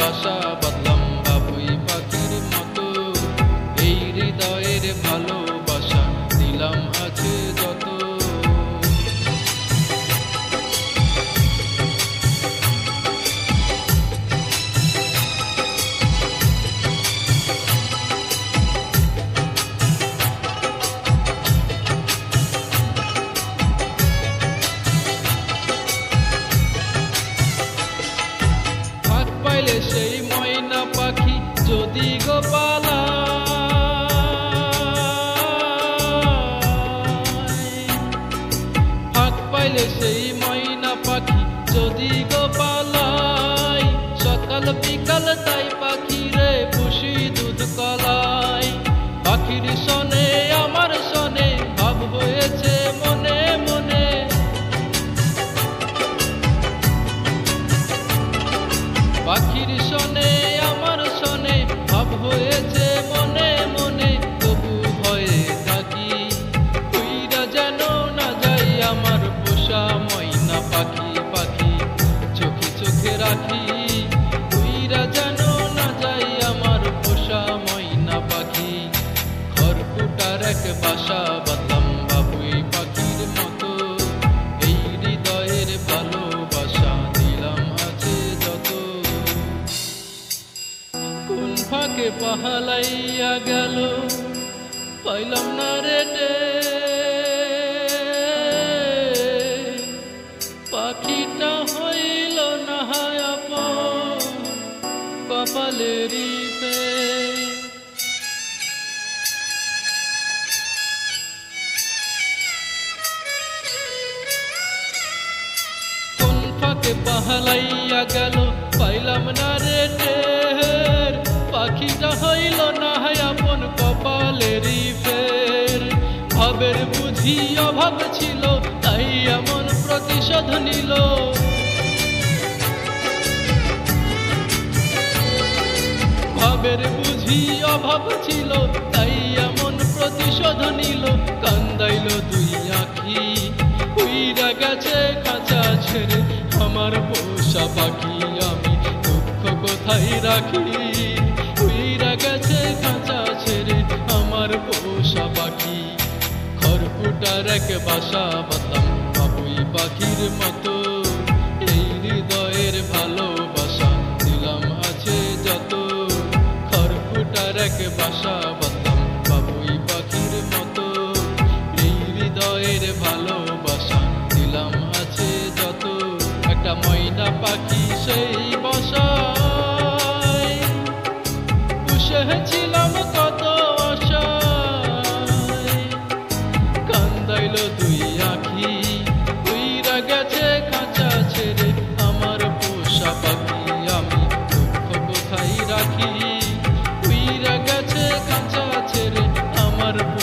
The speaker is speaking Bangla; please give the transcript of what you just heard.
বাসা বাদলাম বাবুই পাখির মতো। এই হৃদয়ের ভালোবাসা যদি গোপালা। ফাঁক সেই ময়না পাখি, যদি গোপালাই, সকাল বিকাল তাই পাখি রে খুশি দুধ কলাই। পাখির সনে আমার সনে ভাব হয়েছে মনে মনে। পাখির ফাঁকে পাহালাইয়া গেল, পাইলাম না রেটে পাখিটা হইল না হায় কপালেরই পাহালাইয়া গেল, পাইলাম না রে টের পাখিটা হইল না আপন কপালেরই ফের। ভাবের বুঝি অভাব ছিল, তাই এমন প্রতিশোধ নিল। ভাবের বুঝি অভাব ছিল, তাই এমন প্রতিশোধ নিল। কান্দাইল দুই আখি, উইরা গেছে খাঁচা ছেড়ে। আমার পোষা পাখি আমি দুঃখ কোথায় রাখি? এক বাসা বাতাম বাবুই পাখির মতো তারপর